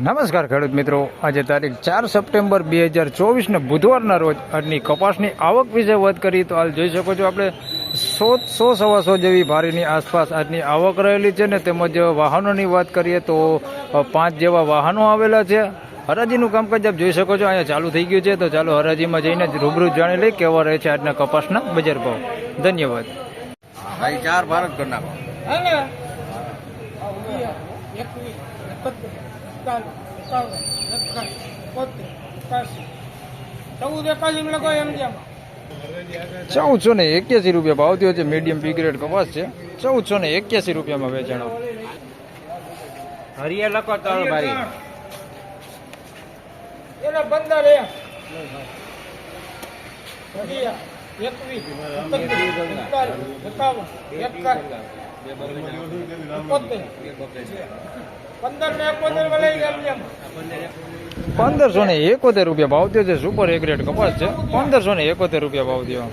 નમસ્કાર ખેડૂત મિત્રો. આજે તારીખ ચાર સપ્ટેમ્બર બે હજાર ચોવીસને બુધવારના રોજ આજની કપાસની આવક વિશે વાત કરીએ તો હાલ જોઈ શકો છો આપણે સો સો સવા સો જેવી ભારીની આસપાસ આજની આવક રહેલી છે ને તેમજ વાહનોની વાત કરીએ તો પાંચ જેવા વાહનો આવેલા છે. હરાજીનું કામકાજ આપ જોઈ શકો છો અહીંયા ચાલુ થઈ ગયું છે. તો ચાલો હરાજીમાં જઈને જ રૂબરૂ જાણી લઈ કેવા રહે છે આજના કપાસના બજાર ભાવ. ધન્યવાદ. ભાઈ ચાર ભારત કરી નાખો ચૌદ એકાસી લગો એમ જેમ ચૌદસો ને એક્યાસી રૂપિયા ભાવ થયો છે મીડિયમ બી ગ્રેડ કપાસ છે. ચૌદસો ને એક્યાસી રૂપિયામાં વેચાણો. હરિયા લખો તળ ભારી એના પંદર એ એકવીસ એકાવન એકાવન પંદરસો ને એકોતેર રૂપિયા ભાવ થયો છે સુપર એ રેટ કપાસ છે પંદરસો ને એકોતેર રૂપિયા ભાવ થયો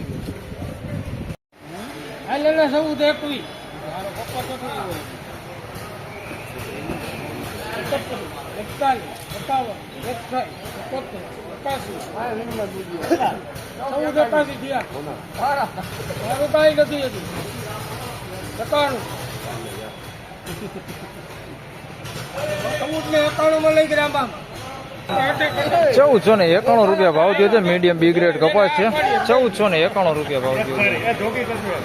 નથી ચૌદસો ને એકાણું રૂપિયા ભાવ થયો છે મીડિયમ બી ગ્રેડ કપાસ છે. ચૌદસો ને એકાણું રૂપિયા ભાવ થયો છે.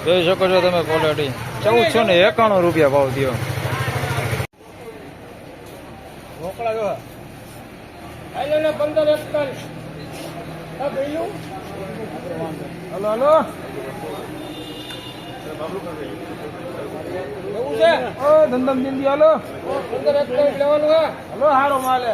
જોઈ શકો છો તમે ક્વોલિટી ચૌદસો ને એકાણું રૂપિયા ભાવ થયો. Hello hello. એવું છે? ઓ ધંધમ જિંદી હાલો. લેવાનું હા હલો હારો માલે.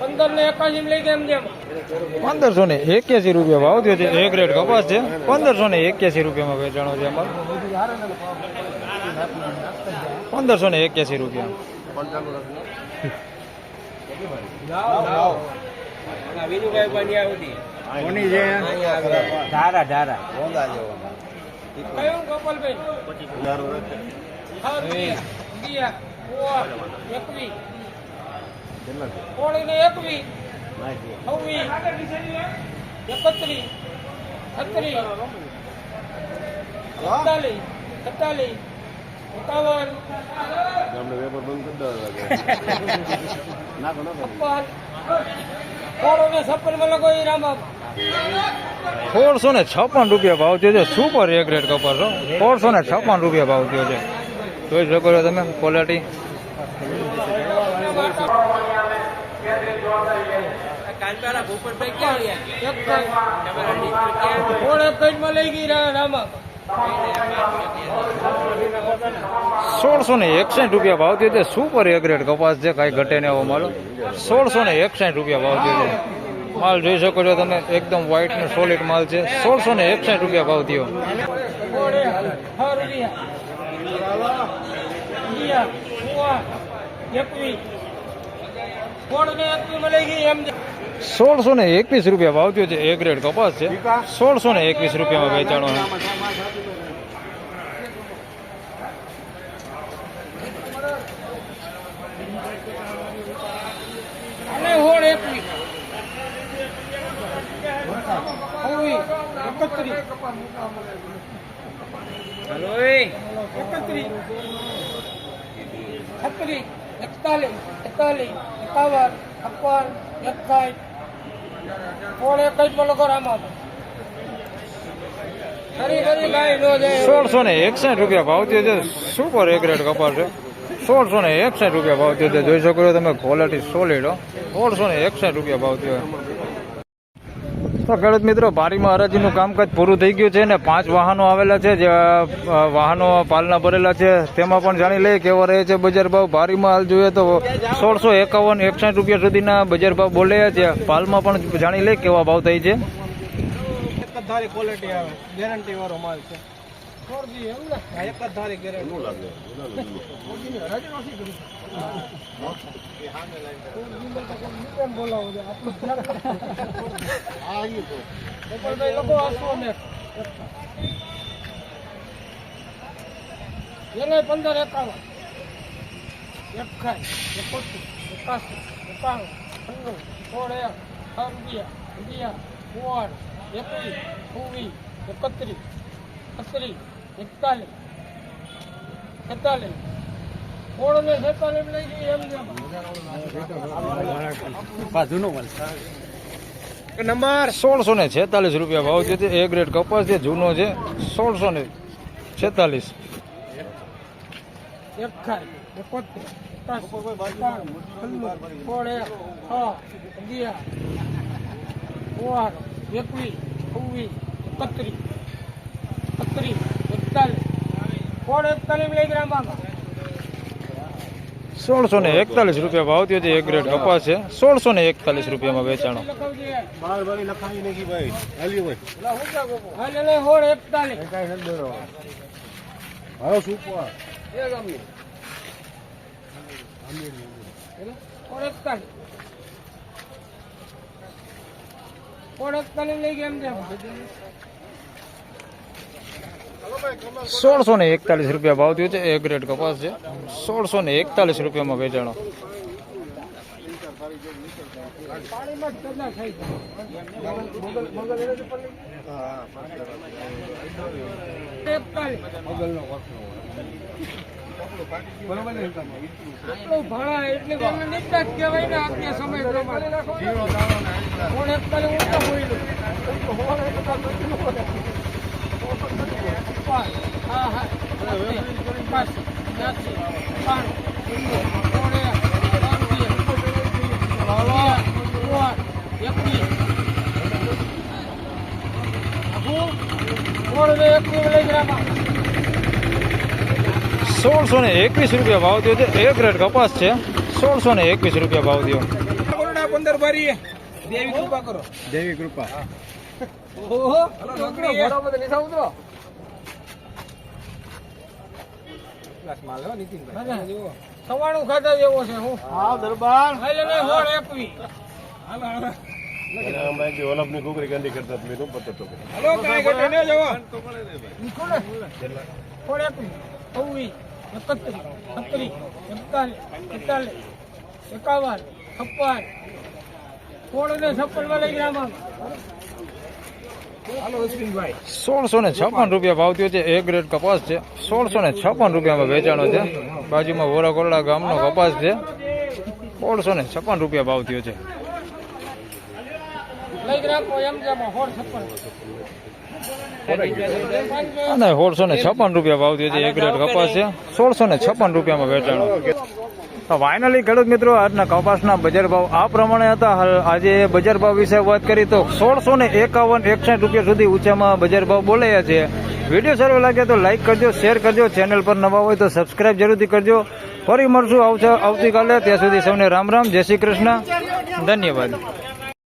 પંદર ને એકાસી લઈ ગયા એમ જેમ પંદરસો ને એક્યાસી રૂપિયા ભાવ થયો છે. એક રેટ કપાસ છે. પંદરસો ને એક્યાસી રૂપિયામાં વેચાણો છે અમારે. પંદરસો ને એક્યાસી રૂપિયા. વિનુભાઈ બન્યા સુધી કોની છે? ધારા ધારા. રોંદા જેવો કયું ગોપાલભાઈ? અગિયાર, કોળીને છવ્વીસ એકત્રીસ. છત્રીસ. સત્તાલીસ એકતાલીસ. કોળોને છપ્પનમાં લગો એ રામા સોળસો ને છપ્પન રૂપિયા ભાવ થયો છે. સુપર એક રેટ કપર છો સોળસો ને છપ્પન રૂપિયા ભાવ થયો છે. જોઈ શકો છો તમે ક્વોલિટી ભૂપતભાઈ ક્યાં માં લઈ ગઈ રામા સોળસો ને એકસાઠ રૂપિયા ભાવ થયો સુપર એગ્રેડ કપાસ છે, કાંઈ ઘટે ને એવો માલ. સોળસો ને એકસઠ રૂપિયા ભાવ થયો માલ જોઈ શકો છો તમે, એકદમ વ્હાઈટ ને સોલિડ માલ છે. સોળસો ને એકસાઠ રૂપિયા ભાવ થયો એમ. સોળસો ને એકવીસ રૂપિયા ભાવ થયો છે. એ ગ્રેડ કપાસ છે. સોળસો ને એકવીસ રૂપિયામાં વેચાણો એકતાલીસ. એકતાલીસ. એકાવન. છપ્પન એકાઠ કોણ સોળસો ને એકસાઠ રૂપિયા ભાવ થયો છે. સુપર એક રેટ કપાસ છે? સોળસો ને એકસાઠ રૂપિયા ભાવ થયો છે. જોઈ શકો તમે ક્વોલિટી સોલિડ સોળસો ને એકસાઠ રૂપિયા ભાવ થયો. તો ખેડૂત મિત્રો. ભારી હરાજીનું કામકાજ પૂરું થઈ ગયું છે ને પાંચ વાહનો આવેલા છે, જે વાહનો પાલના ભરેલા છે. તેમાં પણ જાણી લઈએ કેવો રહે છે બજાર ભાવ. ભારીમાં હાલ જોઈએ તો સોળસો એકાવન, એકસઠ રૂપિયા સુધીના બજાર ભાવ બોલ્યા છે. પાલમાં પણ જાણી લઈએ કેવા ભાવ થઈ છે. ગેરંટી વાળો માલ છે. પંદર એકાવન એકાઈ એકોતેર એકાસી એકાણું પંદર સોળ એક રૂપિયા અગિયાર સોળ એકવીસ ચોવીસ એકત્રીસ છત્રીસ એકતાલીસ. એકતાલીસ. સોળ ને છેતાલીસ લઈ જઈએ એમ જેમ નંબર સોળસો ને છેતાલીસ રૂપિયા ભાવ છે એ ગ્રેડ કપાસ છે જૂનો છે. સોળસો ને છેતાલીસ. એકાઈ એકોતેર સોળસો ને એકતાલીસ રૂપિયા ભાવ થયો છે એક ગ્રેડ કપાસ છે. સોળસો ને એકતાલીસ રૂપિયામાં વેચાણો. એકતાલીસ. લઈ ગયા એમ છે સોળસો ને એકતાલીસ રૂપિયા ભાવ થયો છે. એ ગ્રેડ કપાસ છે. સોળસો ને એકતાલીસ રૂપિયામાં વેચાણો. સમય સોળસો ને એકવીસ રૂપિયા ભાવ થયો છે. એક ગ્રેડ કપાસ છે. સોળસો ને એકવીસ રૂપિયા ભાવ થયો. પંદર ભરી દેવી કૃપા કરો. દેવી કૃપા. ઓહો એકવી ચોવીસ એકત્રીસ છત્રીસ એકતાલીસ એકતાલીસ એકાવન છપ્પન સોળ ને છપ્પન લઈ ગયા આમાં હાલો અશ્વિનભાઈ સોળસો ને છપ્પન રૂપિયા ભાવ થયો છે. એ ગ્રેડ કપાસ છે. સોળસો ને છપ્પન રૂપિયામાં વેચાણો છે. બાજુમાં વોરાકોરડા ગામનો કપાસ છે. સોળસો ને છપ્પન રૂપિયા ભાવ થયો છે. અને સોળસો ને છપ્પન રૂપિયા ભાવ થયો છે. એક ગ્રેડ કપાસ છે. સોળસો ને છપ્પન રૂપિયામાં વેચાણો. તો ફાઇનલી ખેડૂત મિત્રો, આજના કપાસના બજાર ભાવ આ પ્રમાણે હતા. આજે બજાર ભાવ વિશે વાત કરી તો સોળસો ને એકાવન એકસઠ રૂપિયા સુધી ઊંચામાં બજાર ભાવ બોલાયા છે. વીડિયો સારો લાગે તો લાઈક કરજો શેર કરજો ચેનલ પર નવા હોય તો સબસ્ક્રાઇબ જરૂરથી કરજો. ફરી મળશું આવતા આવતીકાલે. ત્યાં સુધી સૌને રામ રામ, જય શ્રી કૃષ્ણ. ધન્યવાદ.